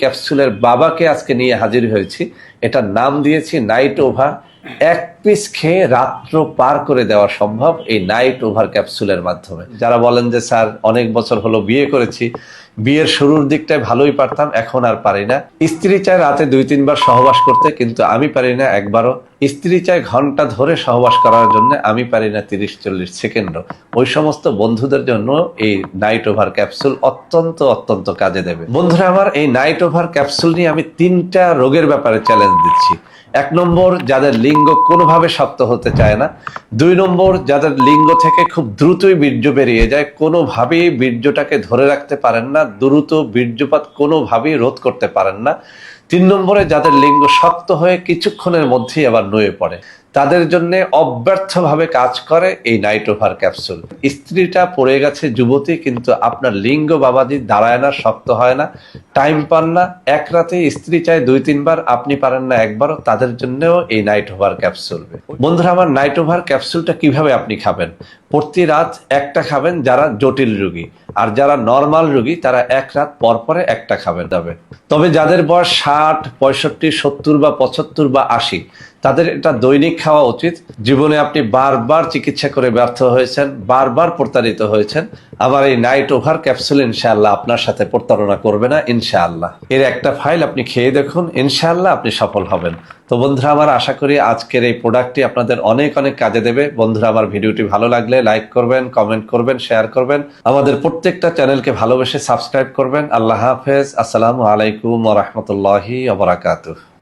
ক্যাপসুলের বাবাকে আজকে নিয়ে হাজির হয়েছি। এটার নাম দিয়েছি নাইট ওভার এক পিস খেয়ে রাত্র পার করে দেওয়া সম্ভব এই নাইট ওভার ক্যাপসুলের মাধ্যমে। যারা বলেন যে, স্যার, অনেক বছর হলো বিয়ে করেছি, বিয়ের শুরুর দিকটায় ভালোই পারতাম, এখন আর পারি না। স্ত্রী চায় রাতে দুই, তিনবার সহবাস করতে, কিন্তু আমি পারি না একবারও। স্ত্রী চায় ঘণ্টা ধরে সহবাস করার জন্য, আমি পারি না তিরিশ, চল্লিশ সেকেন্ডও। ওই সমস্ত বন্ধুদের জন্য এই নাইট ওভার ক্যাপসুল অত্যন্ত অত্যন্ত কাজে দেবে। বন্ধুরা আমার, এই নাইট ওভার ক্যাপসুল নিয়ে আমি তিনটা রোগের ব্যাপারে চ্যালেঞ্জ দিচ্ছি। এক নম্বর, যাদের লিঙ্গ কোনোভাবে শক্ত হতে চায় না। দুই নম্বর, যাদের লিঙ্গ থেকে খুব দ্রুতই বীর্য বেরিয়ে যায়, কোনোভাবেই বীর্যটাকে ধরে রাখতে পারেন না, দ্রুত বীর্যপাত কোনোভাবেই রোধ করতে পারেন না। তিন নম্বরে, যাদের লিঙ্গ শক্ত হয়ে কিছুক্ষণের মধ্যেই আবার নুয়ে পড়ে। তাদের জন্য অব্যর্থভাবে কাজ করে এই নাইট ওভার ক্যাপসুল। স্ত্রীটা পড়ে গেছে যুবতী, কিন্তু আপনার লিঙ্গ বাবাজি দাঁড়ায় না শক্ত হয় না, টাইম পান না। এক রাতে স্ত্রী চায় দুই, তিনবার, আপনি পারেন না একবারও, তাদের জন্যও এই নাইট ওভার ক্যাপসুল। বন্ধুরা, আমার নাইট ওভার ক্যাপসুলটা কীভাবে আপনি খাবেন? প্রতি রাত একটা খাবেন যারা জটিল রুগী, আর যারা নর্মাল রুগী, তারা এক রাত পর পরে একটা খাবেন তবে তবে যাদের বয়স ষাট, পঁয়ষট্টি, সত্তর বা পঁচাত্তর বা আশি তাদের এটা দৈনিক খাওয়া উচিত। জীবনে আপনি বারবার চিকিৎসা করে ব্যর্থ হয়েছেন, বারবার প্রতারিত হয়েছেন। আবার এই নাইট ওভার ক্যাপসুল ইনশাআল্লাহ আপনার সাথে প্রতারণা করবে না, ইনশাআল্লাহ। এর একটা ফাইল আপনি খেয়ে দেখুন, ইনশাআল্লাহ আপনি সফল হবেন। তো বন্ধুরা, আমার আশা করি আজকের এই প্রোডাক্টটি আপনাদের অনেক অনেক কাজে দেবে। বন্ধুরা, আমার ভিডিওটি ভালো লাগলে লাইক করবেন কমেন্ট করবেন শেয়ার করবেন। আমাদের প্রত্যেকটা চ্যানেলকে ভালোবেসে সাবস্ক্রাইব করবেন। আল্লাহ হাফেজ। আসসালামু আলাইকুম রহমতুল্লাহি আবরাকাতুহ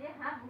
你还不